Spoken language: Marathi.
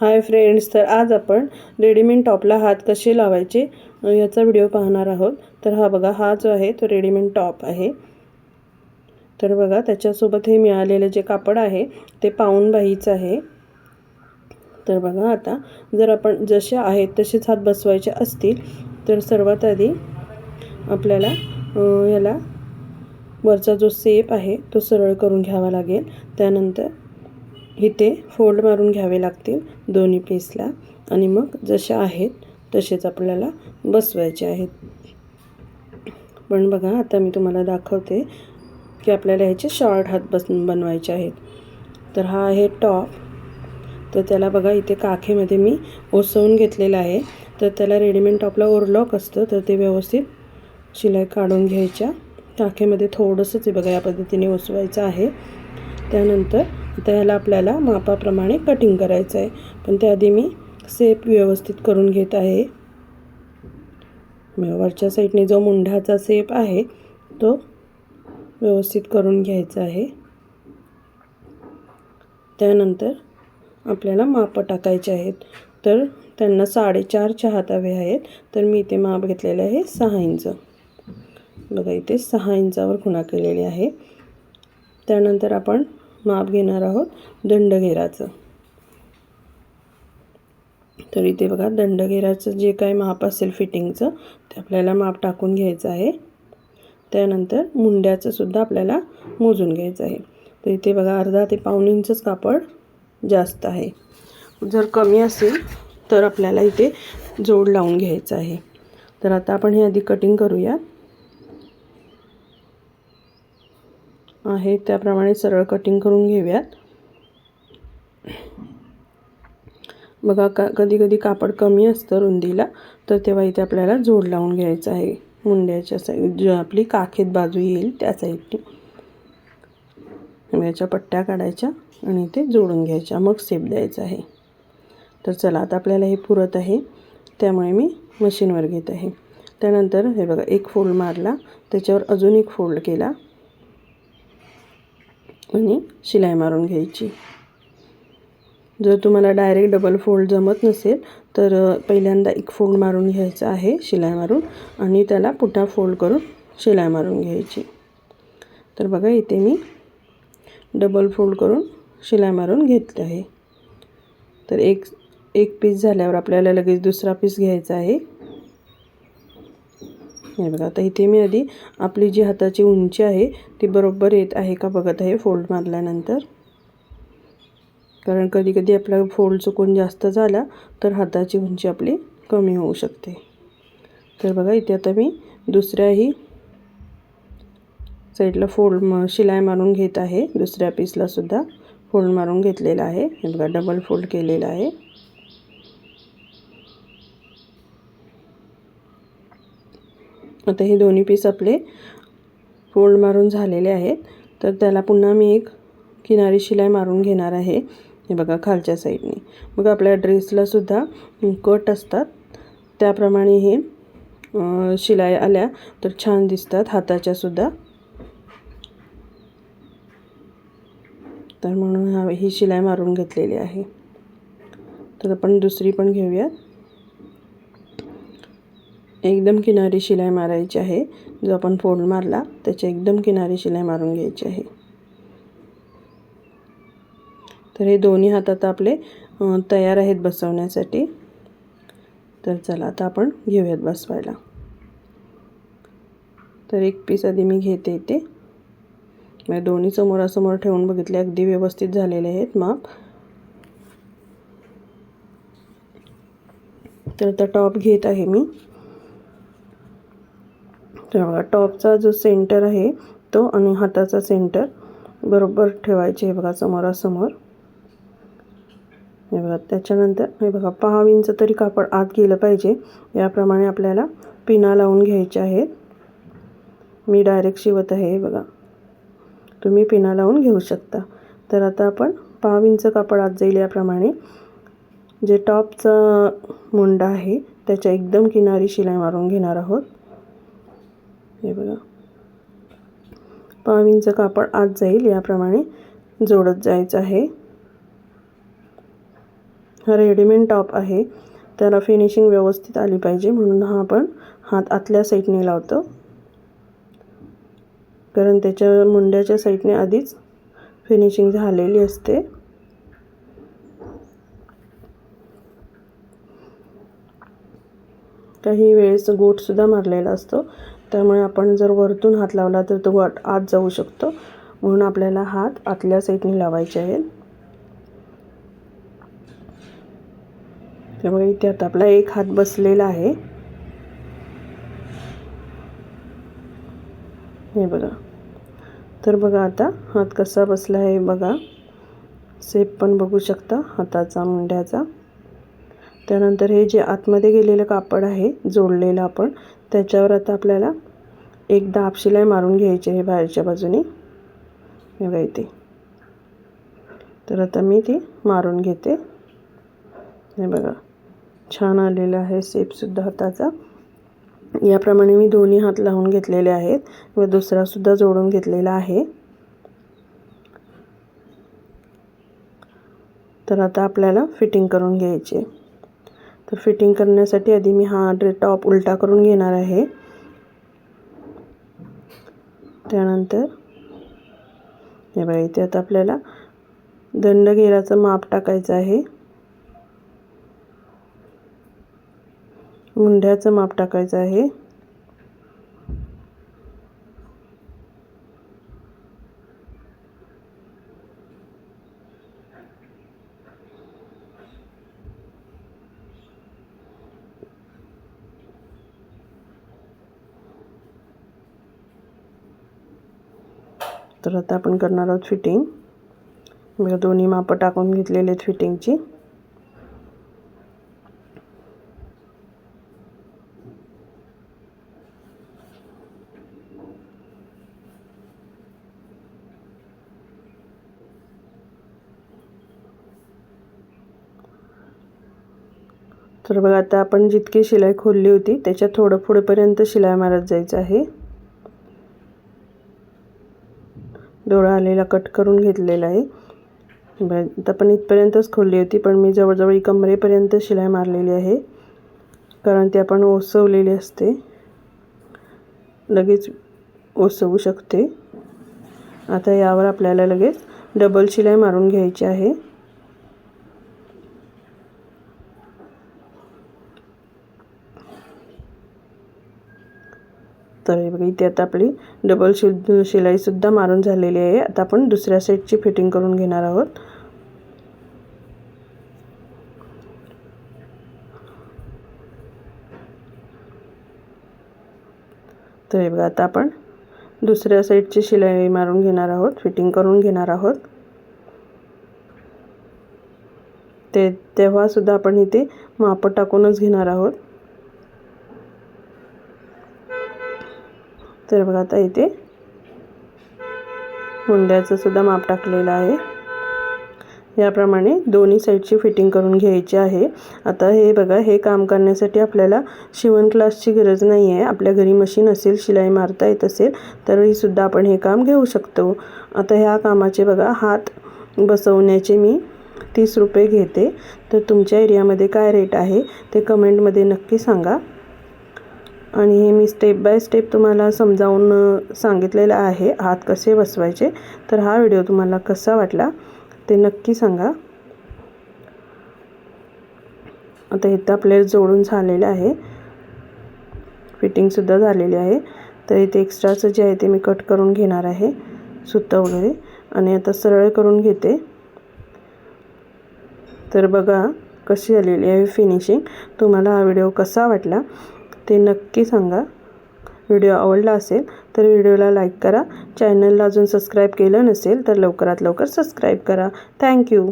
हाय फ्रेंड्स तर आज आपण रेडीमेड टॉपला हात कसे लावायचे याचा व्हिडिओ पाहणार आहोत. तर हा बघा हा जो आहे तो रेडीमेड टॉप आहे. तर बघा त्याच्यासोबत हे मिळालेलं जे कापड आहे ते पाऊन बाईचं आहे. तर बघा आता जर आपण जसे आहेत तसेच हात बसवायचे असतील तर सर्वात आधी आपल्याला याला वरचा जो सेप आहे तो सरळ करून घ्यावा लागेल. त्यानंतर इथे फोल्ड मारून घ्यावे लागतील दोन्ही पीसला आणि मग जशा आहेत तसेच आपल्याला बसवायचे आहेत. पण बघा आता मी तुम्हाला दाखवते की आपल्याला ह्याचे शॉर्ट हात बस बनवायचे आहेत. तर हा आहे टॉप तर त्याला बघा इथे काखेमध्ये मी ओसवून घेतलेलं आहे. तर त्याला रेडीमेड टॉपला ओरलॉक असतं तर ते व्यवस्थित शिलाई काढून घ्यायच्या. काखेमध्ये थोडंसंच आहे बघा या पद्धतीने ओसवायचं आहे. त्यानंतर आता ह्याला आपल्याला मापाप्रमाणे कटिंग करायचं आहे. पण त्याआधी मी सेप व्यवस्थित करून घेत आहे. वरच्या साईडने जो मुंढाचा सेप आहे तो व्यवस्थित करून घ्यायचा आहे. त्यानंतर आपल्याला मापं टाकायचे आहेत. तर त्यांना साडेचारच्या हात हवे आहेत. तर मी इथे माप घेतलेले आहे सहा इंच. बघा इथे सहा इंचावर खुणा केलेली आहे. त्यानंतर आपण माप घेणार आहोत दंडघेराचं. तर इथे बघा दंडघेराचं जे काय माप असेल फिटिंगचं ते आपल्याला माप टाकून घ्यायचं आहे. त्यानंतर मुंड्याचं सुद्धा आपल्याला मोजून घ्यायचं आहे. तर इथे बघा अर्धा ते पाऊण इंचच कापड जास्त आहे. जर कमी असेल तर आपल्याला इथे जोड लावून घ्यायचं आहे. तर आता आपण हे आधी कटिंग करूया आहे त्याप्रमाणे सरळ कटिंग करून घेऊयात. बघा का कधी कधी कापड कमी असतं रुंदीला तर तेव्हा इथे आपल्याला जोड लावून घ्यायचं आहे. मुंड्याच्या साईड जो आपली काखेत बाजू येईल त्या साईडने याच्या पट्ट्या काढायच्या आणि ते जोडून घ्यायच्या. मग सेप द्यायचं आहे. तर चला आता आपल्याला हे पुरत आहे. त्यामुळे मी मशीनवर घेत आहे. त्यानंतर हे बघा एक फोल्ड मारला. त्याच्यावर अजून एक फोल्ड केला. आणि शिलाई मारून घ्यायची. जर तुम्हाला डायरेक्ट डबल फोल्ड जमत नसेल तर पहिल्यांदा एक फोल्ड मारून घ्यायचा आहे शिलाई मारून आणि त्याला पुटा फोल्ड करून शिलाई मारून घ्यायची. तर बघा इथे मी डबल फोल्ड करून शिलाई मारून घेतलं आहे. तर एक एक पीस झाल्यावर आपल्याला लगेच दुसरा पीस घ्यायचा आहे. हे बघा आता इथे मी आधी आपली जी हाताची उंची आहे ती बरोबर येत आहे का बघत आहे फोल्ड मारल्यानंतर. कारण कधी कधी आपला फोल्ड चुकून जास्त झाला तर हाताची उंची आपली कमी होऊ शकते. तर बघा इथे आता मी दुसऱ्याही साईडला फोल्ड म शिलाई मारून घेत आहे. दुसऱ्या पीसलासुद्धा फोल्ड मारून घेतलेला आहे. हे बघा डबल फोल्ड केलेला आहे. आता हे दोन्ही पीस आपले फोल्ड मारून झालेले आहेत. तर त्याला पुन्हा मी एक किनारी शिलाई मारून घेणार आहे. हे बघा खालच्या साईडने मग आपल्या ड्रेसला सुद्धा कट असतात. त्याप्रमाणे हे शिलाई आल्या तर छान दिसतात. हाताच्या सुद्धा. तर म्हणून हा ही शिलाई मारून घेतलेली आहे. तर आपण दुसरी पण घेऊयात. एकदम किनारी शिलाई मारायची आहे. जो आपण फोल्ड मारला त्याच्या एकदम किनारी शिलाई मारून घ्यायची आहे. तर हे दोन्ही हात आता आपले तयार आहेत बसवण्यासाठी. तर चला आता आपण घेऊयात बसवायला. तर एक पीस आधी मी घेते इथे. म्हणजे दोन्ही समोरासमोर ठेवून बघितले अगदी व्यवस्थित झालेले आहेत माप. तर आता टॉप घेत आहे मी. ठेवा. बघा टॉपचा जो सेंटर आहे तो आणि हाताचा सेंटर बरोबर ठेवायचे हे बघा समोरासमोर. हे बघा त्याच्यानंतर हे बघा पहा इंच तरी कापड आत गेलं पाहिजे. याप्रमाणे आपल्याला पिना लावून घ्यायचे आहेत. मी डायरेक्ट शिवत आहे हे बघा. तुम्ही पिना लावून घेऊ शकता. तर आता आपण पाव इंच कापड आत जाईल याप्रमाणे. जे टॉपचा मुंडा आहे त्याच्या एकदम किनारी शिलाई मारून घेणार आहोत. हे बघा. पाव इंच कापड आत जाईल याप्रमाणे जोडत जायचं आहे. हा रेडीमेड टॉप आहे. त्याला फिनिशिंग व्यवस्थित आली पाहिजे म्हणून हा आपण हात आतल्या साईडने लावतो. कारण त्याच्या मुंड्याच्या साईडने आधीच फिनिशिंग झालेली असते. काही वेळेस गोटसुद्धा मारलेला असतो. त्यामुळे आपण जर वरतून हात लावला तर तो गोट आत जाऊ शकतो. म्हणून आपल्याला हात आतल्या साईडने लावायचे आहेत. त्यामुळे इथे आता आपला एक हात बसलेला आहे. हे बघा. तर बघा आता हात कसा बसला आहे बघा. सेप पण बघू शकता हाताचा मुंड्याचा. त्यानंतर हे जे आतमध्ये गेलेलं कापड आहे जोडलेलं आपण त्याच्यावर आता आपल्याला एक दाब शिलाई मारून घ्यायची आहे बाहेरच्या बाजूने. हे बघा इथे. तर आता मी ती मारून घेते. हे बघा. छान आलेलं आहे सेपसुद्धा हाताचा. याप्रमाणे मी दोन्ही हात लावून घेतलेले आहेत. व दुसरासुद्धा जोडून घेतलेला आहे. तर आता आपल्याला फिटिंग करून घ्यायची. तर फिटिंग करण्यासाठी आधी मी हा ड्रे टॉप उलटा करून घेणार आहे. त्यानंतर हे बघा इथे आता आपल्याला दंडगेराचं माप टाकायचं आहे. मुंढ्याचं माप टाकायचं आहे. तर आता आपण करणार आहोत फिटिंग. मी दोन्ही मापं टाकून घेतलेले आहेत फिटिंगची. तर बघा आता आपण जितकी शिलाई खोलली होती त्याच्या थोडं पुढेपर्यंत शिलाई मारत जायचं आहे. डोळा आलेला कट करून घेतलेला आहे. आता पण इथपर्यंतच खोलली होती पण मी जवळजवळ कमरेपर्यंत शिलाई मारलेली आहे कारण ती आपण ओसवलेली असते. लगेच ओसवू शकते. आता यावर आपल्याला लगेच डबल शिलाई मारून घ्यायची आहे. तर हे बघा इथे आता आपली डबल शि शिलाईसुद्धा मारून झालेली आहे. आता आपण दुसऱ्या साईडची फिटिंग करून घेणार आहोत. तर हे बघा आता आपण दुसऱ्या साईडची शिलाई मारून घेणार आहोत फिटिंग करून घेणार आहोत. ते तेव्हासुद्धा आपण इथे माप टाकूनच घेणार आहोत. तर बघा आता इथे हुंड्याचं सुद्धा माप टाकलेलं आहे. याप्रमाणे दोन्ही साईडची फिटिंग करून घ्यायची आहे. आता हे बघा हे काम करण्यासाठी आपल्याला शिवण क्लासची गरज नाही आहे आपल्या घरी मशीन असेल शिलाई मारता येत असेल तरीसुद्धा आपण हे काम घेऊ शकतो. आता ह्या कामाचे बघा हात बसवण्याचे मी तीस रुपये घेते. तर तुमच्या एरियामध्ये काय रेट आहे ते कमेंटमध्ये नक्की सांगा. आणि हे मी स्टेप बाय स्टेप तुम्हाला समजावून सांगितलेलं आहे हात कसे बसवायचे. तर हा व्हिडिओ तुम्हाला कसा वाटला ते नक्की सांगा. आता इथं आपल्याला जोडून झालेलं आहे. फिटिंगसुद्धा झालेली आहे. तर इथे एक्स्ट्राचं जे आहे ते मी कट करून घेणार आहे सुतं वगैरे. आणि आता सरळ करून घेते. तर बघा कशी आलेली आहे फिनिशिंग तुम्हाला हा व्हिडिओ कसा वाटला? ते नक्की सांगा. व्हिडिओ आवडला असेल तर व्हिडिओला लाईक करा. चॅनलला अजून सबस्क्राईब केलं नसेल तर लवकरात लवकर सबस्क्राईब करा. थँक्यू